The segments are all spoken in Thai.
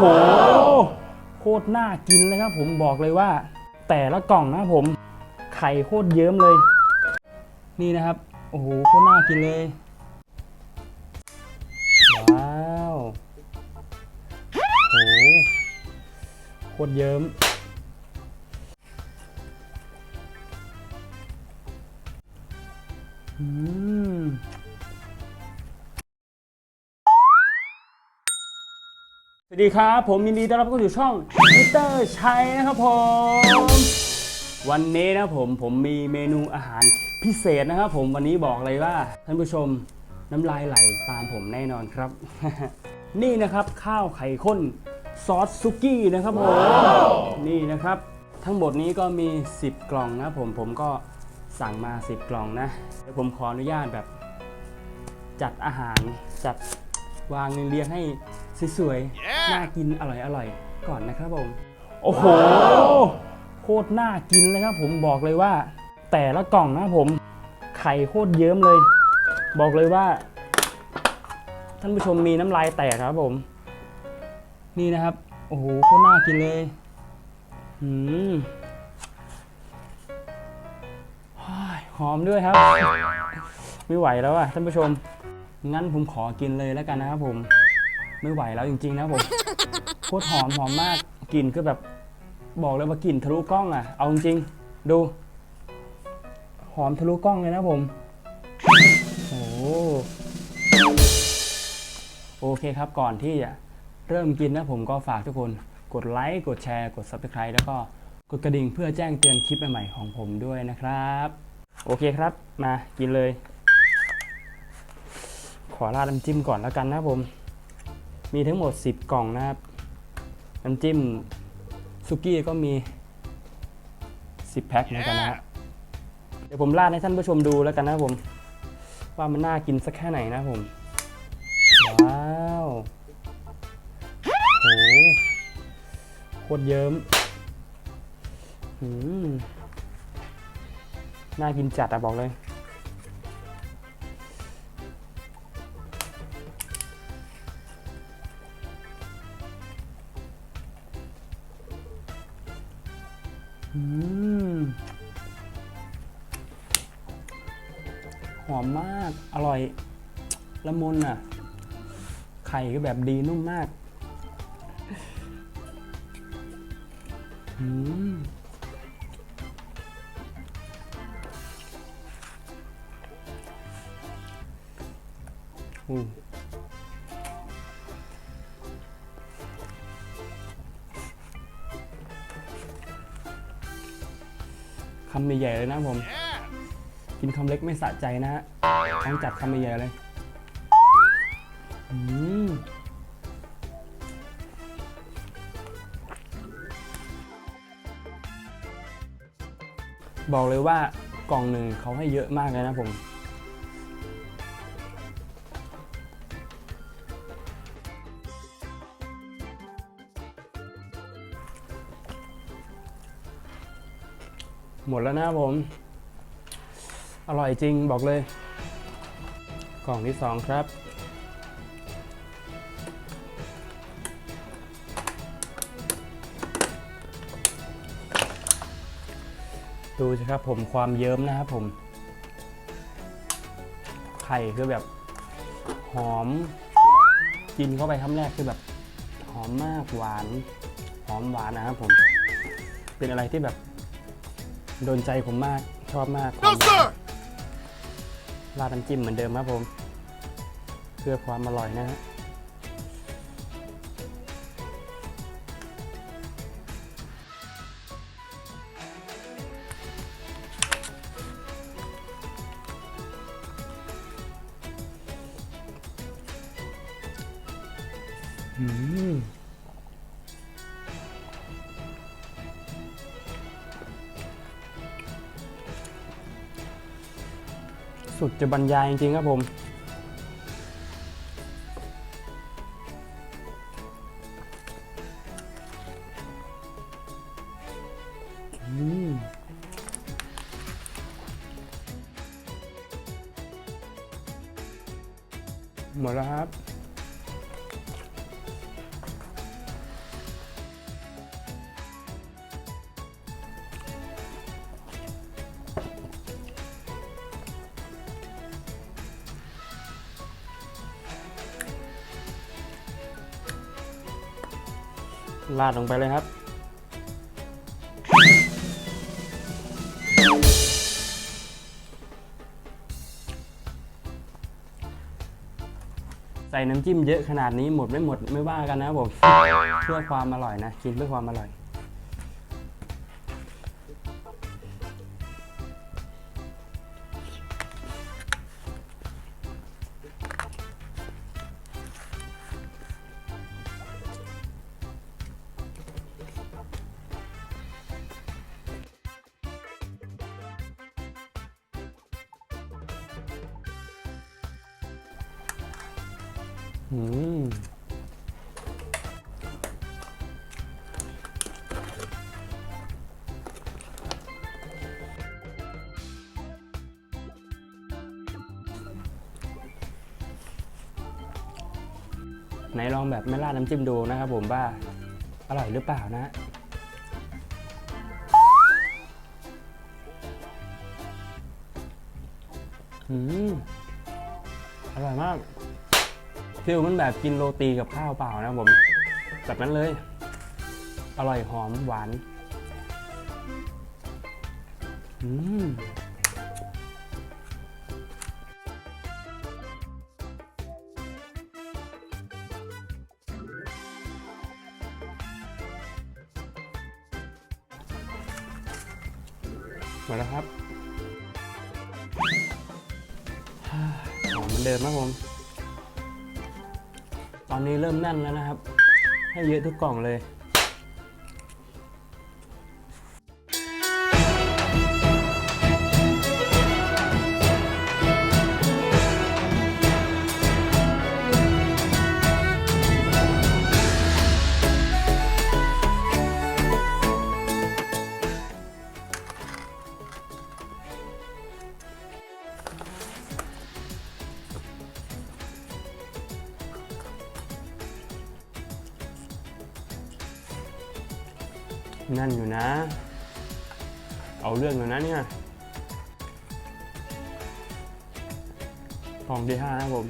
โห โคตรน่ากินเลยครับผมบอกเลยว่า แต่ละกล่องนะครับผมไข่โคตรเยิ้มเลย นี่นะครับ โอ้โหโคตรน่ากินเลย ว้าวโอ้โหโคตรเยิ้มอืม สวัสดีครับ ผมยินดีต้อนรับเข้าสู่ช่องมิสเตอร์ชัยนะครับผม วันนี้นะผมผมมีเมนูอาหารพิเศษนะครับผมวันนี้บอกเลยว่าท่านผู้ชมน้ำลายไหลตามผมแน่นอนครับ นี่นะครับข้าวไข่ข้นซอสซุกี้นะครับผมนี่นะครับ ทั้งหมดนี้ก็มี 10 กล่องนะผมผมก็สั่งมา 10 กล่องนะเดี๋ยวผมขออนุญาตแบบ จัดอาหารจัดวางเรียงๆให้ สวยๆ น่ากินอร่อยๆ ก่อนนะครับผม โอ้โห โคตรน่ากินเลยครับผมบอกเลยว่า แต่ละกล่องนะครับผม ไข่โคตรเยิ้มเลย บอกเลยว่า ท่านผู้ชมมีน้ำลายแตกครับผม นี่นะครับ โอ้โห โคตรน่ากินเลยหืมฮ้ยหอมด้วยครับ ไม่ไหวแล้วอะท่านผู้ชม งั้นผมขอกินเลยแล้วกันนะครับผม ไม่ไหวแล้วจริงๆนะครับผมโคตรหอมหอมมากกลิ่นคือแบบบอกเลยว่ากลิ่นทะลุกล้องอะ เอาจริงๆดู หอมทะลุกล้องเลยนะผมโอ้โหโอเคครับก่อนที่จะเริ่มกินนะผมก็ฝากทุกคนกดไลค์กดแชร์กด Subscribe แล้วก็กดกระดิ่งเพื่อแจ้งเตือนคลิปใหม่ๆของผมด้วยนะครับ โอเคครับมากินเลย ขอราดน้ำจิ้มก่อนแล้วกันนะครับผม มีทั้งหมด 10 กล่องนะครับ น้ำจิ้มซุกี้ก็มี 10 แพ็คเหมือนกันนะฮะเดี๋ยวผมราดให้ท่านผู้ชมดูแล้วกันนะครับผม ว่ามันน่ากินสักแค่ไหนนะครับผม ว้าวโหโคตรเยิ้มอืมน่ากินจัดอะบอกเลย หอมมาก อร่อย ละมุนอะ ไข่ก็แบบดีนุ่มมาก อืมอืม คำใหญ่ๆเลยนะผม กินคำเล็กไม่สะใจนะฮะต้องจัดคำใหญ่ๆเลยอืมบอกเลยว่ากล่องหนึ่งเขาให้เยอะมากเลยนะผม หมดแล้วนะผม อร่อยจริงบอกเลย กล่องที่สองครับ ดูสิครับผมความเยิ้มนะครับผม ไข่คือแบบหอม กินเข้าไปคำแรกคือแบบ หอมมากหวาน หอมหวานนะครับผม เป็นอะไรที่แบบ โดนใจผมมากชอบมากความหวานราดน้ำจิ้มเหมือนเดิมครับผม เพื่อความอร่อยนะฮะอืม สุดจะบรรยายจริงๆครับผมอืมหมดแล้วครับ ราดลงไปเลยครับ ใส่น้ำจิ้มเยอะขนาดนี้หมดไม่หมดไม่ว่ากันนะผมเพื่อความอร่อยนะ กินเพื่อความอร่อย อืมไหนลองแบบไม่ราดน้ำจิ้มดูนะครับผมว่าอร่อยหรือเปล่านะ อืม อร่อยมาก ฟิลมันแบบกินโรตีกับข้าวเปล่านะผมแบบนั้นเลย อร่อยหอมหวานอืมหมดแล้วครับหอมเหมือนเดิมครับผม อนนี้เริ่มแน่นแล้วนะครับ ให้เยอะทุกกล่องเลย นั่นอยู่นะ เอาเรื่องอยู่นะเนี่ยของที่ห้านะครับผม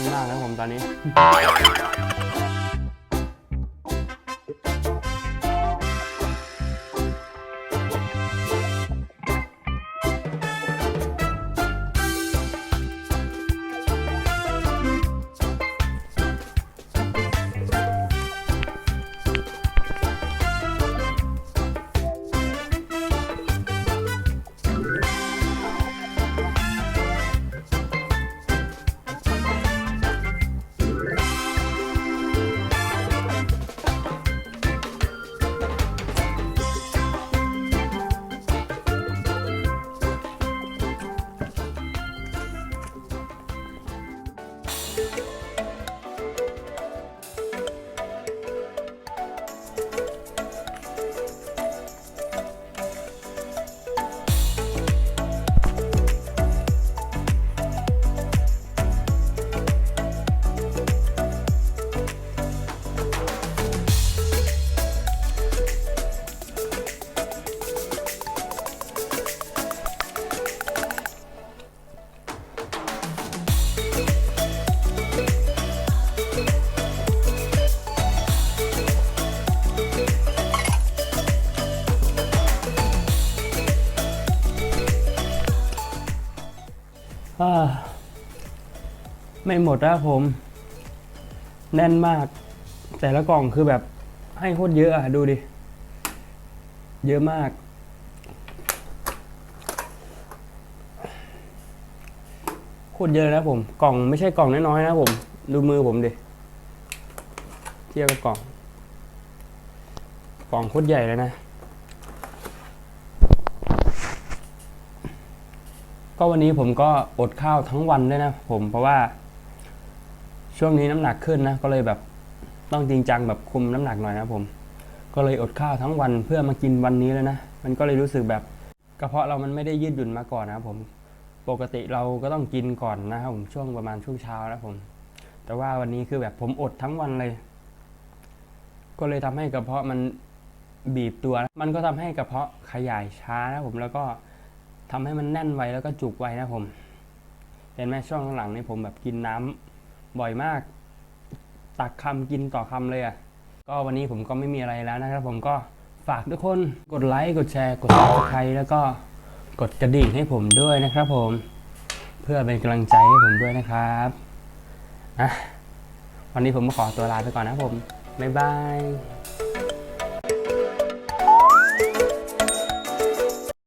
น่นมากนะผมตอนนี้ ไม่หมดแล้วผม แน่นมาก แต่ละกล่องคือแบบให้โคตรเยอะอะดูดิ เยอะมาก โคตรเยอะนะผม กล่องไม่ใช่กล่องน้อยๆนะผม ดูมือผมดิ เทียบกับกล่อง กล่องโคตรใหญ่เลยนะ ก็วันนี้ผมก็อดข้าวทั้งวันด้วยนะผมเพราะว่า ช่วงนี้น้ำหนักขึ้นนะก็เลยแบบต้องจริงจังแบบคุมน้ำหนักหน่อยนะผม ก็เลยอดข้าวทั้งวันเพื่อมากินวันนี้เลยนะมันก็เลยรู้สึกแบบกระเพาะเรามันไม่ได้ยืดหยุ่นมาก่อนนะผมปกติเราก็ต้องกินก่อนนะครับผมช่วงประมาณช่วงเช้านะผม แต่ว่าวันนี้คือแบบผมอดทั้งวันเลย ก็เลยทำให้กระเพาะมันบีบตัว มันก็ทำให้กระเพาะขยายช้านะผมแล้วก็ ทำให้มันแน่นไวแล้วก็จุกไวนะผม เห็นไหมช่วงหลังนี่ผมแบบกินน้ำบ่อยมาก ตักคำกินต่อคำเลยอะ่ะ ก็วันนี้ผมก็ไม่มีอะไรแล้วนะครับ ผมก็ฝากทุกคนกดไลค์กดแชร์ กด subscribe แล้วก็กดกระดิ่งให้ผมด้วยนะครับ ผม เพื่อเป็นกำลังใจให้ผมด้วยนะครับอะวันนี้ผมขอตัวลาไปก่อนนะครับผมบ๊ายบาย